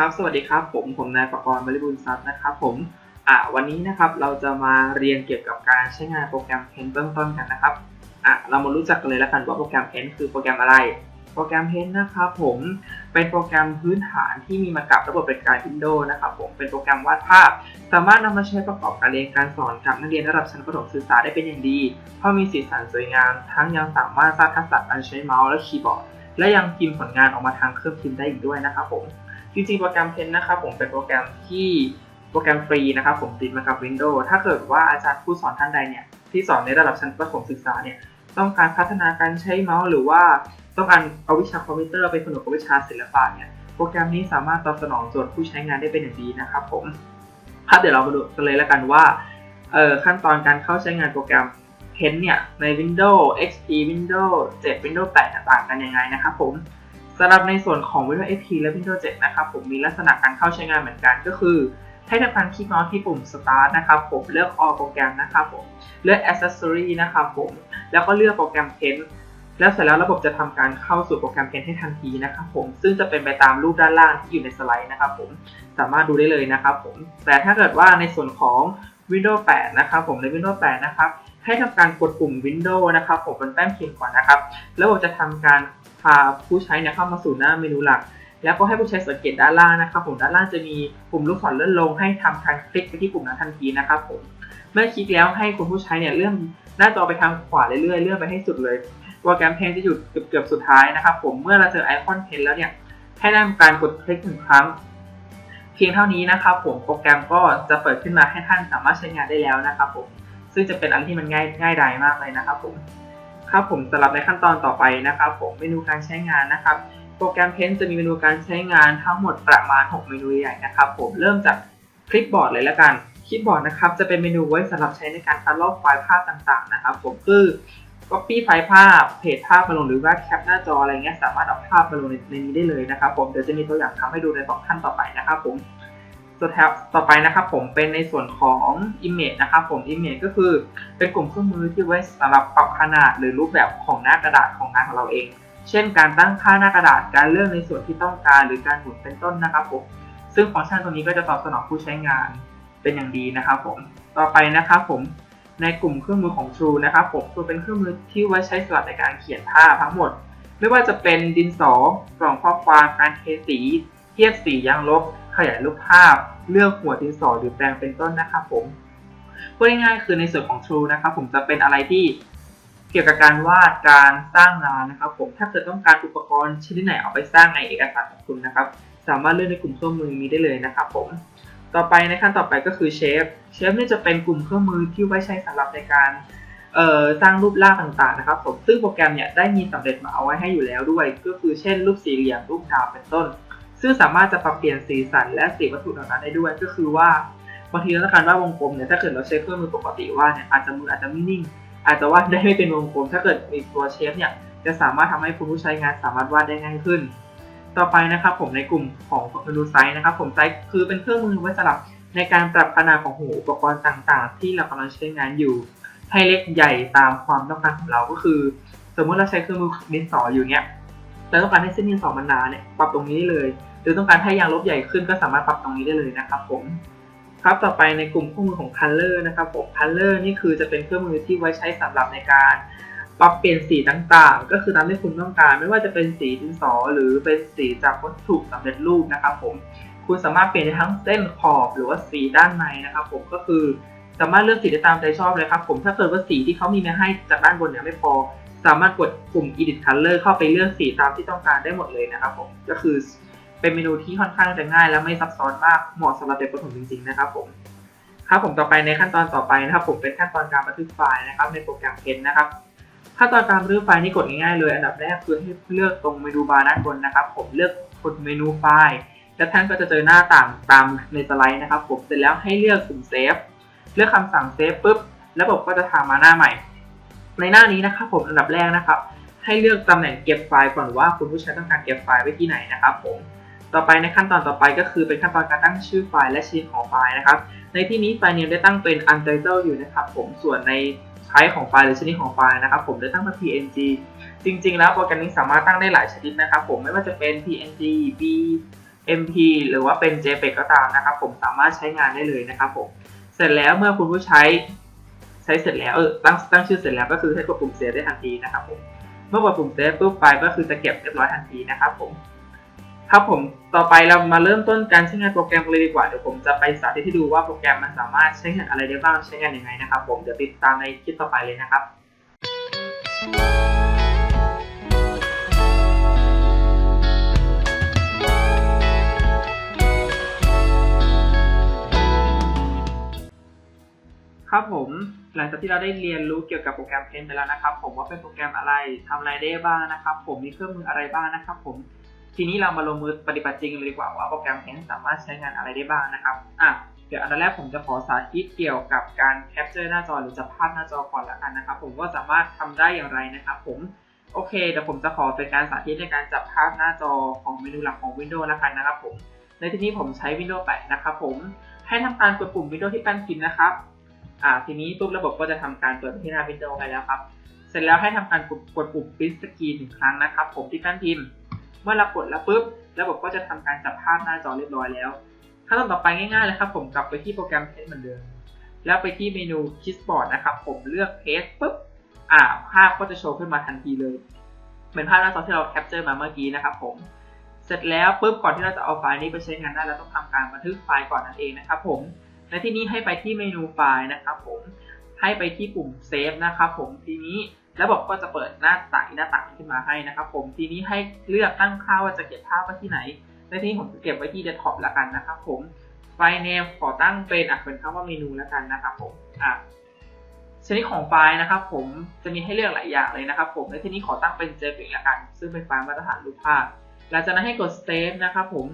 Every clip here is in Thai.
ครับ สวัสดีครับ ผม ผมนายประกรณ์บริบูรณ์ทรัพย์นะครับ ผม อ่า วันนี้นะครับ เราจะมาเรียนเกี่ยวกับการใช้งานโปรแกรม Paint เบื้องต้นกันนะครับ อะ เรามารู้จักกันเลยแล้วกันว่าโปรแกรม Paint คือโปรแกรมอะไร โปรแกรม Paint นะครับผม เป็นโปรแกรมพื้นฐานที่มีมากับระบบเป็นการ Windows นะครับผม เป็นโปรแกรมวาดภาพ สามารถนำมาใช้ประกอบการเรียนการสอนกับนักเรียนระดับชั้นประถมศึกษาได้เป็นอย่างดี เพราะมีสีสันสวยงาม ทั้งยังสามารถสร้างทักษะการใช้เมาส์และคีย์บอร์ด และยังพิมพ์ผลงานออกมาทางเครื่องพิมพ์ได้อีกด้วยนะครับผม จริงๆโปรแกรม Paint นะครับผมเป็นโปรแกรมที่โปรแกรมฟรีนะครับผมติดมากับ Windows ถ้าเกิดว่าอาจารย์ผู้สอนท่านใดเนี่ยที่สอนในระดับชั้นประถมศึกษาเนี่ยต้องการพัฒนาการใช้เมาส์หรือว่าต้องการเอาวิชาคอมพิวเตอร์ไปผนวกกับวิชาศิลปะเนี่ยโปรแกรมนี้สามารถตอบสนองโจทย์ผู้ใช้งานได้เป็นอย่างดีนะครับผมครับเดี๋ยวเรามาดูกันเลยแล้วกันว่าเอ่อขั้นตอนการเข้าใช้งานโปรแกรม Paint เนี่ยใน Windows XP Windows 7 Windows 8 ต่างกันยังไงนะครับผม สำหรับในส่วนของ Windows XP และ Windows 7 นะครับผมมีลักษณะการเข้าใช้งานเหมือนกันก็คือให้ทำการคลิกเมาส์ที่ปุ่ม Start นะครับผมเลือก All โปรแกรมนะครับผมเลือก Accessory นะครับผมแล้วก็เลือกโปรแกรม Paint แล้วเสร็จแล้วระบบจะทำการเข้าสู่โปรแกรม Paint ให้ทันทีนะครับผมซึ่งจะเป็นไปตามรูปด้านล่างที่อยู่ในสไลด์นะครับผมสามารถดูได้เลยนะครับผมแต่ถ้าเกิดว่าในส่วนของ Windows 8 นะครับผมใน Windows 8 นะครับให้ทำการกดปุ่ม Windows นะครับผมบนแป้นพิมพ์ก่อนนะครับ แล้วระบบจะทำการพาผู้ใช้เนี่ยเข้ามาสู่หน้าเมนูหลัก แล้วก็ให้ผู้ใช้สังเกตด้านล่างนะครับ ผมด้านล่างจะมีปุ่มลูกศรเลื่อนลง ให้ทำการคลิกไปที่ปุ่มนั้นทันทีนะครับผมเมื่อคลิกแล้วให้คุณผู้ใช้เนี่ยเลื่อนหน้าจอไปทางขวาเรื่อยๆเลื่อนไปให้สุดเลยโปรแกรมเพนจะอยู่เกือบๆสุดท้ายนะครับ ผมเมื่อเราเจอไอคอนเพนแล้วเนี่ยให้ทำการกดคลิกหนึ่งครั้ง เพียงเท่านี้นะครับผมโปรแกรมก็จะเปิดขึ้นมาให้ท่านสามารถใช้งานได้แล้วนะครับผมซึ่งจะเป็นอะไรที่มันง่ายง่ายดายมากเลยนะครับผมครับผมสำหรับในขั้นตอนต่อไปนะครับผมเมนูการใช้งานนะครับ โปรแกรม Paint จะมีเมนูการใช้งานทั้งหมดประมาณ 6 เมนูใหญ่นะครับผมเริ่มจากคลิปบอร์ดเลยแล้วกันคลิปบอร์ดนะครับจะเป็นเมนูไว้สำหรับใช้ในการคัดลอกไฟล์ภาพต่างๆนะครับผมคือ Copy ไฟล์ภาพเพจภาพมาลงหรือว่าแคปหน้าจออะไรเงี้ยสามารถเอาภาพมาลงในในนี้ได้เลยนะครับผมเดี๋ยวจะมีตัวอย่างทำให้ดูในสองขั้นต่อไปนะครับผมส่วนแถบต่อไปนะครับผมเป็นในส่วนของ Image นะครับผม Image ก็คือเป็นกลุ่มเครื่องมือที่ไว้สำหรับปรับขนาดหรือรูปแบบของหน้ากระดาษของงานของเราเอง เช่น การตั้งค่าหน้ากระดาษการเลือกในส่วนที่ต้องการหรือการหมุนเป็นต้นนะครับผมซึ่งฟังก์ชันตรงนี้ก็จะตอบสนองผู้ใช้งานเป็นอย่างดีนะครับผมต่อไปนะครับผม ในกลุ่มเครื่องมือของ True นะครับผม True เป็นเครื่องมือที่ไว้ใช้สำหรับในการเขียนภาพทั้งหมด ไม่ว่าจะเป็นดินสอกล่องข้อความการเทสี เทียบสียางลบ ขยายรูปภาพ เลือกหัวดินสอหรือแปลงเป็นต้นนะครับผมพูดง่ายๆคือในส่วนของ True นะครับผมจะเป็นอะไรที่เกี่ยวกับการวาดการสร้างงานนะครับ ผมถ้าเกิดต้องการอุปกรณ์ชนิดไหนเอาไปสร้างในเอกสารของคุณนะครับ สามารถเลือกในกลุ่มเครื่องมือนี้ได้เลยนะครับผม ต่อไปในขั้นต่อไปก็คือเชฟเชฟนี่จะเป็นกลุ่มเครื่องมือที่ไว้ใช้สำหรับในการสร้างรูปร่างต่างๆนะครับผมซึ่งโปรแกรมเนี่ยได้มีสำเร็จมาเอาไว้ให้อยู่แล้วด้วย ก็คือเช่น รูปสี่เหลี่ยมรูปดาวเป็นต้น ซึ่งสามารถจะปรับเปลี่ยนสีสันและสีวัตถุเหล่านั้นได้ด้วย ก็คือว่าบางทีเราต้องการวาดวงกลมเนี่ยถ้าเกิดเราใช้เครื่องมือปกติวาดเนี่ยอาจจะมืออาจจะไม่นิ่ง อาจจะวาดได้ไม่เป็นวงกลม ถ้าเกิดมีตัวเชฟเนี่ยจะสามารถทำให้คุณผู้ใช้งานสามารถวาดได้ง่ายขึ้น ต่อไปนะครับผมในกลุ่มของเมนูไซส์นะครับผมไซส์คือเป็นเครื่องมือไว้สำหรับในการปรับขนาดของหูอุปกรณ์ต่างๆ ที่เรากำลังใช้งานอยู่ ให้เล็กใหญ่ตามความต้องการของเราก็คือ สมมติเราใช้เครื่องมือดินสออยู่เนี้ยเราต้องการให้เส้นดินสอมันหนาเนี่ยปรับตรงนี้ได้เลย หรือต้องการให้ยางลบใหญ่ขึ้นก็สามารถปรับตรงนี้ได้เลยนะครับผมครับต่อไปในกลุ่มเครื่องมือของ Color นะครับผม Color นี่คือจะเป็นเครื่องมือที่ไว้ใช้สำหรับในการ ปรับเปลี่ยนสีต่างๆ ก็คือตามที่คุณต้องการ ไม่ว่าจะเป็นสีดินสอหรือเป็นสีจากวัตถุสำเร็จรูปนะครับผมคุณสามารถเปลี่ยนได้ทั้งเส้นขอบหรือว่าสีด้านในนะครับ ผมก็คือสามารถเลือกสีได้ตามใจชอบเลยครับ ผมถ้าเกิดว่าสีที่เขามีมาให้จากด้านบนเนี่ยไม่พอ สามารถกดปุ่ม edit color เข้าไปเลือกสีตามที่ต้องการได้หมดเลยนะครับ ผมก็คือเป็นเมนูที่ค่อนข้างจะง่าย และไม่ซับซ้อนมากเหมาะสำหรับเด็กประถมจริงๆนะครับ ผมครับผมต่อไปในขั้นตอนต่อไปนะครับ ผมเป็นขั้นตอนการบันทึกไฟล์นะครับ ในโปรแกรม Paint นะครับ ขั้นตอนการบันทึกไฟล์นี่กดง่ายๆเลย อันดับแรกคือให้เลือกตรงเมนูบาร์ด้านบนนะครับ ผมเลือกกดเมนูไฟล์แล้วท่านก็จะเจอหน้าต่างตามในสไลด์นะครับ ผมเสร็จแล้วให้เลือกปุ่มเซฟเลือกคำสั่งเซฟปุ๊บระบบก็จะทำมาหน้าใหม่ ในหน้านี้นะครับ ผมอันดับแรกนะครับ ให้เลือกตำแหน่งเก็บไฟล์ก่อนว่าคุณผู้ใช้ต้องการเก็บไฟล์ไว้ที่ไหนนะครับ ผมต่อไปในขั้นตอนต่อไปก็คือเป็นขั้นตอนการตั้งชื่อไฟล์และชนิดของไฟล์นะครับ ในที่นี้ไฟล์เนมได้ตั้งเป็น untitled อยู่นะครับ ผมส่วนใน ไทป์ของไฟล์หรือชนิดของไฟล์นะครับผมได้ตั้งเป็น png จริง ๆ แล้วโปรแกรมนี้สามารถตั้งได้หลายชนิดนะครับผมไม่ว่าจะเป็น png b MP หรือว่าเป็น JPEG ก็ตามนะครับผมสามารถใช้งานได้เลยนะครับผมเสร็จแล้วเมื่อคุณผู้ใช้ใช้เสร็จแล้วเออตั้งตั้งชื่อเสร็จแล้วก็คือให้กดปุ่มเซฟได้ทันทีนะครับผมเมื่อกดปุ่มเซฟปุ๊บไฟล์ก็คือจะเก็บเรียบร้อยทันทีนะครับผม ครับผมต่อไปเรามาเริ่มต้นการใช้งานโปรแกรมกันเลยดีกว่าเดี๋ยวผมจะไปสาธิตให้ดูว่าโปรแกรมมันสามารถใช้งานอะไรได้บ้างใช้งานยังไงนะครับ ผมเดี๋ยวติดตามในคลิปต่อไปเลยนะครับครับผมหลังจากที่เราได้เรียนรู้เกี่ยวกับโปรแกรม Paint ไปแล้วนะครับ ผมว่าเป็นโปรแกรมอะไรทำอะไรได้บ้างนะครับ ผมมีเครื่องมืออะไรบ้างนะครับ ผม ทีนี้เรามาลงมือปฏิบัติจริงเลยดีกว่าว่าโปรแกรม Paint สามารถใช้งานอะไรได้บ้างนะครับอะเดี๋ยวอันแรกผมจะขอสาธิตเกี่ยวกับการแคปเจอร์หน้าจอหรือจับภาพหน้าจอก่อนละกันนะครับ ผมว่าสามารถทำได้อย่างไรนะครับ ผมโอเคเดี๋ยวผมจะขอเป็นการสาธิตในการจับภาพหน้าจอของเมนูหลักของ Windows ละกันนะครับ ผมในที่นี้ผมใช้ Windows 8 นะครับผมให้ทำการกดปุ่ม Windows ที่แป้นพิมพ์นะครับอ่าทีนี้ปุ๊บระบบก็จะทำการเปิดที่หน้า Windows ให้แล้วครับ เสร็จแล้วให้ทำการกดกดปุ่ม Print Screen หนึ่งครั้งนะครับ ผมที่แป้นพิมพ์ เมื่อเรากดแล้วปุ๊บระบบก็จะทำการจับภาพหน้าจอเรียบร้อยแล้วขั้นตอนต่อไปง่ายๆเลยครับผมกลับไปที่โปรแกรม Paint เหมือนเดิมแล้วไปที่เมนู Keyboard นะครับ ผมเลือก Paste ปุ๊บอ่าภาพก็จะโชว์ขึ้นมาทันทีเลยเป็นภาพหน้าจอที่เราแคปเจอร์มาเมื่อกี้นะครับผมเสร็จแล้วปุ๊บก่อนที่เราจะเอาไฟล์นี้ไปใช้งานได้เราต้องทำการบันทึกไฟล์ก่อนนั่นเองนะครับผมในที่นี้ให้ไปที่เมนูไฟล์นะครับผมให้ไปที่ปุ่มเซฟนะครับผมทีนี้ ระบบก็จะเปิดหน้าต่างหน้าต่างขึ้นมาให้นะครับ ผมทีนี้ให้เลือกตั้งค่าว่าจะเก็บภาพไว้ที่ไหนในที่นี้ผมจะเก็บไว้ที่เดสก์ท็อปล้วกันนะครับผมไฟล์เนมขอตั้งเป็นอะเป็นคำว่าเมนูล้วกันนะครับผมอะชนิดของไฟล์นะครับ ผมจะมีให้เลือกหลายอย่างเลยนะครับ ผมในที่นี้ขอตั้งเป็น JPEG ล้วกัน ซึ่งเป็นไฟล์มาตรฐานรูปภาพหลังจากนั้นให้กด Save นะครับ ผม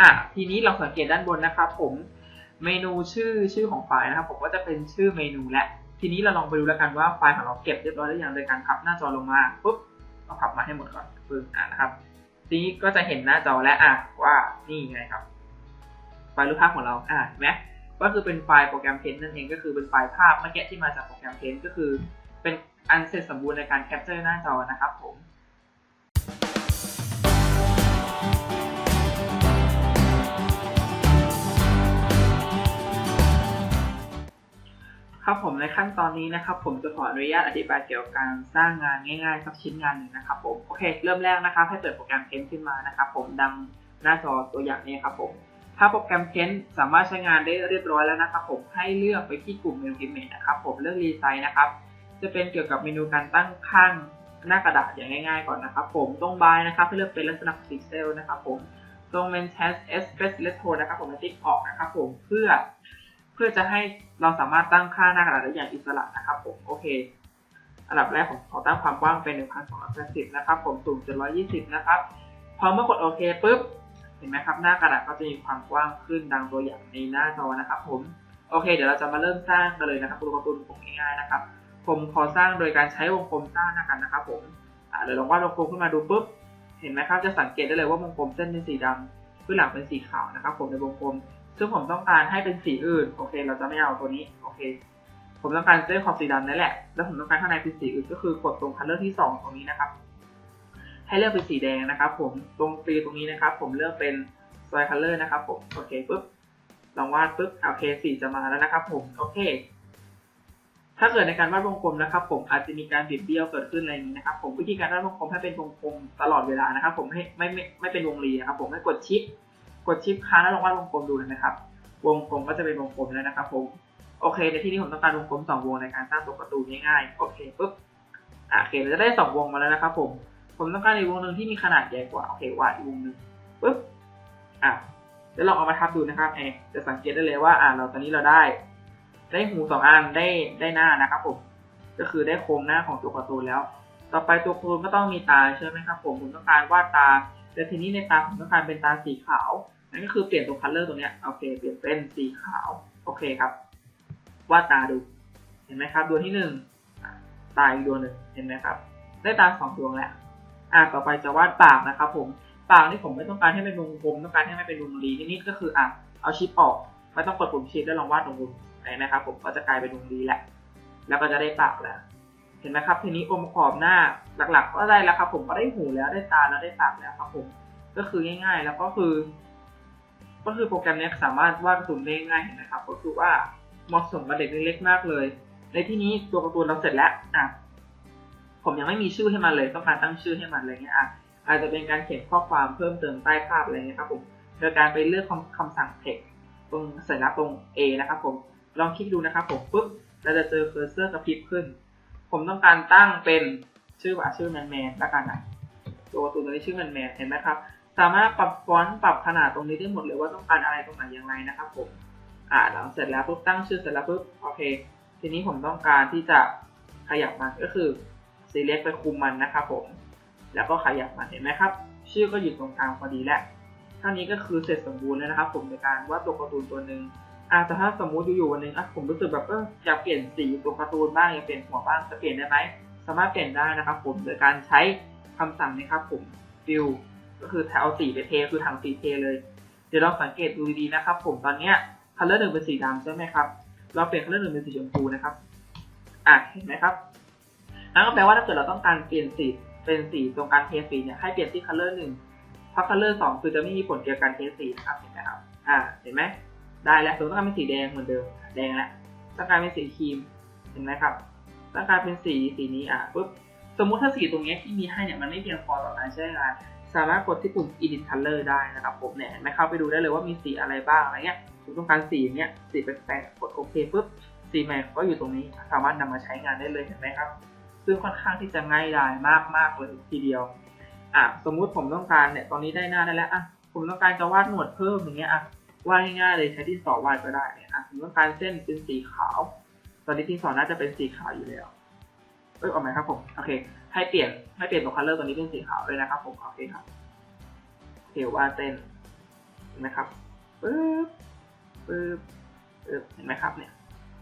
อะทีนี้เราสังเกตด้านบนนะครับ ผมเมนูชื่อชื่อของไฟล์นะครับ ผมก็จะเป็นชื่อเมนูและ ทีนี้เราลองไปดูแล้วกันว่าไฟล์ของเราเก็บเรียบร้อยหรือยังโดยการพับหน้าจอลงมาปุ๊บเราพับมาให้หมดก่อนปึ๊บอ่านะครับ ทีนี้ก็จะเห็นหน้าจอและอะว่านี่ไงครับ ไฟล์รูปภาพของเราอะเห็นไหมก็คือเป็นไฟล์โปรแกรมเพนนั่นเองก็คือเป็นไฟล์ภาพเมื่อกี้ที่มาจากโปรแกรมเพนก็คือ เป็นอันเสร็จสมบูรณ์ในการแคปเจอร์หน้าจอนะครับผม ครับผมในขั้นตอนนี้นะครับ ผมจะขออนุญาตอธิบายเกี่ยวกับการสร้างงานง่ายๆสักชิ้นงานหนึ่งนะครับผมโอเค เริ่มแรกนะครับ ให้เปิดโปรแกรม Paint ขึ้นมานะครับผมดังหน้าจอตัวอย่างนี้ครับผมถ้าโปรแกรม Paint สามารถใช้งานได้เรียบร้อยแล้วนะครับผมให้เลือกไปที่กลุ่มเมนู Image นะครับผมเลือก Resize นะครับจะเป็นเกี่ยวกับเมนูการตั้งข้างหน้ากระดาษอย่างง่ายๆก่อนนะครับผมตรงบายนะครับให้เลือกเป็นลักษณะพิกเซลนะครับผมตรง Maintain Express Retro นะครับผมติ๊กออกนะครับผมเพื่อ พื่อจะให้เราสามารถตั้งค่าหน้ากระดาษได้อย่างอิสระนะครับผมโอเค อันดับแรกผมขอตั้งความกว้างเป็น 1280 นะครับผมสูง720 นะครับพอเมื่อกดโอเคปุ๊บเห็นไหมครับหน้ากระดาษก็จะมีความกว้างขึ้นดังตัวอย่างในหน้าจอนะครับผมโอเค เดี๋ยวเราจะมาเริ่มสร้างกันเลยนะครับตัวการ์ตูนผมง่ายๆนะครับ ผมขอสร้างโดยการใช้วงกลมสร้างนะครับนะครับผมอ่าเดี๋ยวลองวาดวงกลมขึ้นมาดูปุ๊บเห็นไหมครับจะสังเกตได้เลยว่าวงกลมเส้นเป็นสีดำพื้นหลังเป็นสีขาวนะครับ ผมในวงกลม ซึ่งผมต้องการให้เป็นสีอื่น โอเค เราจะไม่เอาตัวนี้ โอเค ผมต้องการเส้นขอบสีดำนั่นแหละ แล้วผมต้องการข้างในเป็นสีอื่น ก็คือกดตรงคัลเลอร์ที่ 2 ตรงนี้นะครับ ให้เลือกเป็นสีแดงนะครับ ผม ตรงตีตรงนี้นะครับ ผมเลือกเป็น s o y color นะครับผม โอเคปุ๊บ ลองวาดปุ๊บ โอเค สีจะมาแล้วนะครับ ผม โอเค ถ้าเกิดในการวาดวงกลมนะครับ ผมอาจจะมีการบิดเบี้ยวเกิดขึ้นอะไรอย่างนี้นะครับ ผมวิธีการวาดวงกลมให้เป็นวงกลมตลอดเวลานะครับ ผมให้ไม่ไม่ไม่เป็นวงรีนะครับ ผมให้กดชิป กดชิปค้างแล้วลองวาดวงกลมดูนะครับ วงกลมก็จะเป็นวงกลมแล้วนะครับผมโอเค ในที่นี้ผมต้องการวงกลมสองวงในการสร้างตัวการ์ตูนง่ายๆโอเคปุ๊บอะโอเคเราจะได้สองวงมาแล้วนะครับผมผมต้องการอีกวงหนึ่งที่มีขนาดใหญ่กว่าโอเควาดอีกวงหนึ่งปุ๊บอะเดี๋ยวลองเอามาทับดูนะครับเอจะสังเกตได้เลยว่าอ่าเราตอนนี้เราได้ ได้หูสองอันได้ได้หน้านะครับผมก็คือได้โครงหน้าของตัวการ์ตูนแล้ว ต่อไปตัวการ์ตูนก็ต้องมีตาใช่ไหมครับผมผมต้องการวาดตาแต่ทีนี้ในตาผมต้องการเป็นตาสีขาว นั่นก็คือเปลี่ยนตัวคัลเลอร์ตัวเนี้ยโอเค เปลี่ยนเป็นสีขาว โอเคครับ วาดตาดู เห็นไหมครับดวงที่หนึ่งตาอีกดวงหนึ่งเห็นไหมครับ ได้ตาสองดวงแล้วอ่าต่อไปจะวาดปากนะครับผม ปากนี่ผมไม่ต้องการให้เป็นวงกลมต้องการให้มันเป็นวงรีนี่ก็คืออะเอาชิปออกไม่ต้องกดปุ่มชิปแล้วลองวาดวงกลมเห็นไหมครับผมก็จะกลายเป็นวงรีแหละ แล้วก็จะได้ปากแล้ว เห็นไหมครับ ทีนี้องค์ประกอบหน้าหลักๆ ก็ได้แล้วครับผมก็ได้หูแล้วได้ตาแล้วได้ปากแล้วครับผม ก็คือง่าย ๆ แล้วก็คือ ก็คือโปรแกรมนี้สามารถวาดการ์ตูนได้ง่ายนะครับ ก็คือว่าเหมาะสมกับเด็กเล็กๆมากเลย ในที่นี้ตัวการ์ตูนเราเสร็จแล้วอะผมยังไม่มีชื่อให้มันเลยต้องการตั้งชื่อให้มันอะไรเงี้ยอะอาจจะเป็นการเขียนข้อความเพิ่มเติมใต้ภาพอะไรเงี้ยครับผมโดยการไปเลือกคำคำสั่ง text ตรงสัญลักษณ์ตรง A นะครับผมลองคลิกดูนะครับผมปุ๊บเราจะเจอเคอร์เซอร์กระพริบขึ้น ผมต้องการตั้งเป็นชื่อว่าชื่อแมนแมนแล้วกันนะตัวการ์ตูนตัวนี้ชื่อแมนแมนเห็นไหมครับ สามารถปรับฟอนต์ปรับขนาดตรงนี้ได้หมดเลยว่าต้องการอะไรตรงไหนอย่างไรนะครับผมอ่าหลังเสร็จแล้วปุ๊บตั้งชื่อเสร็จแล้วปุ๊บโอเค ทีนี้ผมต้องการที่จะขยับมันก็คือ select ไปคุมมันนะครับผม แล้วก็ขยับมันเห็นไหมครับ ชื่อก็อยู่ตรงกลางพอดีแล้วเท่านี้ก็คือเสร็จสมบูรณ์แล้วนะครับผมในการวาดตัวการ์ตูนตัวหนึ่งอ่าแต่ถ้าสมมุติอยู่ๆวันหนึงอะผมรู้สึกแบบเอออยากเปลี่ยนสีตัวการ์ตูนบ้างอยากเปลี่ยนหัวบ้างจะเปลี่ยนได้ไหมสามารถเปลี่ยนได้นะครับผมโดยการใช้คำสั่งนี้ครับผม fill ก็คือเอาสีไปเทคือถังสีเทเลย เดี๋ยวเราสังเกตดูดีๆนะครับ ผมตอนเนี้ย color หนึ่งเป็นสีดำใช่ไหมครับ เราเปลี่ยน color หนึ่งเป็นสีชมพูนะครับอะเห็นไหมครับนั่นก็แปลว่าถ้าเกิดเราต้องการเปลี่ยนสีเป็นสีตรงการเทสีเนี่ยให้เปลี่ยนที่ color หนึ่งเพราะ color สองคือจะไม่มีผลเกี่ยวกับการเทสีนะครับเห็นไหมครับอ่าเห็นไหมได้แล้วสมมติต้องการเป็นสีแดงเหมือนเดิมแดงแล้วต้องการเป็นสีครีมเห็นไหมครับต้องการเป็นสีสีนี้อะปุ๊บสมมุติถ้าสีตรงนี้ที่มีให้เนี่ยมันไม่เพียงพอต่อการใช้งาน สามารถกดที่ปุ่ม edit color ได้นะครับผมเนี่ยไหมเข้าไปดูได้เลยว่ามีสีอะไรบ้างอะไรเงี้ยผมต้องการสีเนี้ยสีแปลกๆกดโอเคปุ๊บสีใหม่ก็อยู่ตรงนี้สามารถนำมาใช้งานได้เลยเห็นไหมครับ ซึ่งค่อนข้างที่จะง่ายดายมากๆเลยทีเดียวอะสมมุติผมต้องการเนี่ยตอนนี้ได้หน้าได้แล้วอะผมต้องการจะวาดหนวดเพิ่มอย่างเงี้ยอะวาดง่ายๆเลยใช้ดินสอวาดก็ได้เนี่ยอะผมต้องการเส้นเป็นสีขาว ตอนนี้ดินสอน่าจะเป็นสีขาวอยู่แล้วเอ้ยออกไหมครับผมโอเค ให้เปลี่ยนให้เปลี่ยนตัวคัลเลอร์ตัวนี้เป็นสีขาวเลยนะครับ ผมโอเคครับเทว่าเส้นเห็นไหมครับปึ๊บปึ๊บปึ๊บเห็นไหมครับเนี่ย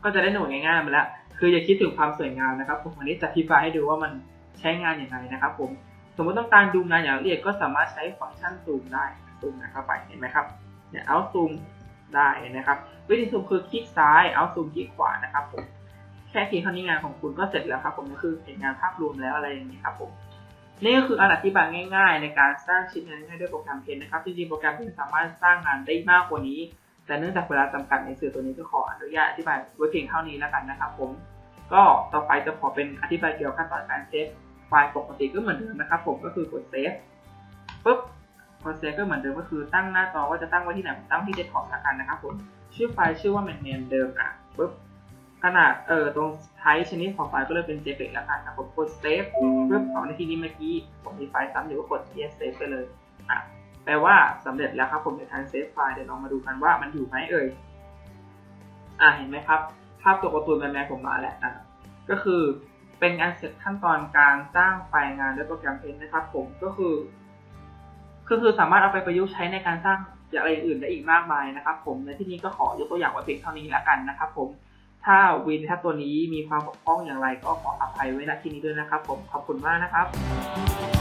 ก็จะได้หน่วยง่ายๆมาแล้ว คืออย่าคิดถึงความสวยงามนะครับผมวันนี้จะอธิบายให้ดูว่ามันใช้งานอย่างไรนะครับ ผมสมมติต้องการดูงานอย่างละเอียดก็สามารถใช้ฟังก์ชันซูมได้ซูมนะเข้าไปเห็นไหมครับเนี่ยเอาซูมได้นะครับ วิธีซูมคือคลิกซ้ายเอาซูมคลิกขวานะครับผม ค่เพียงเท่านี้งานของคุณก็เสร็จแล้วครับผมก็คือเห็นงานภาพรวมแล้วอะไรอย่างนี้ครับผมนี่ก็คือการอธิบายง่าย ๆ ในการสร้างชิ้นงานง่ายด้วยโปรแกรมเพนนะครับจริงๆโปรแกรมเพนสามารถสร้างงานได้มากกว่านี้ แต่เนื่องจากเวลาจำกัดในสื่อตัวนี้ก็ขออนุญาตอธิบายไว้เพียงเท่านี้แล้วกันนะครับ ผม ก็ต่อไปจะขอเป็นอธิบายเกี่ยวกับขั้นตอนการเซฟไฟล์ปกติก็เหมือนเดิมนะครับ ผมก็คือกดเซฟปุ๊บพอเซฟก็เหมือนเดิมก็คือตั้งหน้าจอว่าจะตั้งไว้ที่ไหนผมตั้งที่เดสก์ท็อปแล้วกันนะครับผมชื่อไฟล์ชื่อว่าแมนเนมเดิมอะปุ๊บ ขนาดเอ่อตรงไทป์ชนิดของไฟล์ก็เลยเป็น JPEG แล้วกันนะผมกด save เพื่อของในที่นี้เมื่อกี้ผมมีไฟล์ซ้ำอยู่ก็กด yes save ไปเลยอะแปลว่าสำเร็จแล้วครับผมในการเซฟไฟล์เดี๋ยวลองมาดูกันว่ามันอยู่ไหมเอ่ยอะเห็นไหมครับ ภาพตัวการ์ตูนแมนๆผมมาแล้วอะก็คือเป็นการเสร็จขั้นตอนการสร้างไฟล์งานด้วยโปรแกรมเพนนะครับ ผมก็คือก็คือสามารถเอาไปประยุกต์ใช้ในการสร้างอย่างอะไรอื่นได้อีกมากมายนะครับ ผมในที่นี้ก็ขอยกตัวอย่างไว้เพียงเท่านี้แล้วกันนะครับ ผม ถ้าวินถ้าตัวนี้มีความบกพร่องอย่างไรก็ขออภัยไว้ณที่นี้ด้วยนะครับ ผมขอบคุณมากนะครับ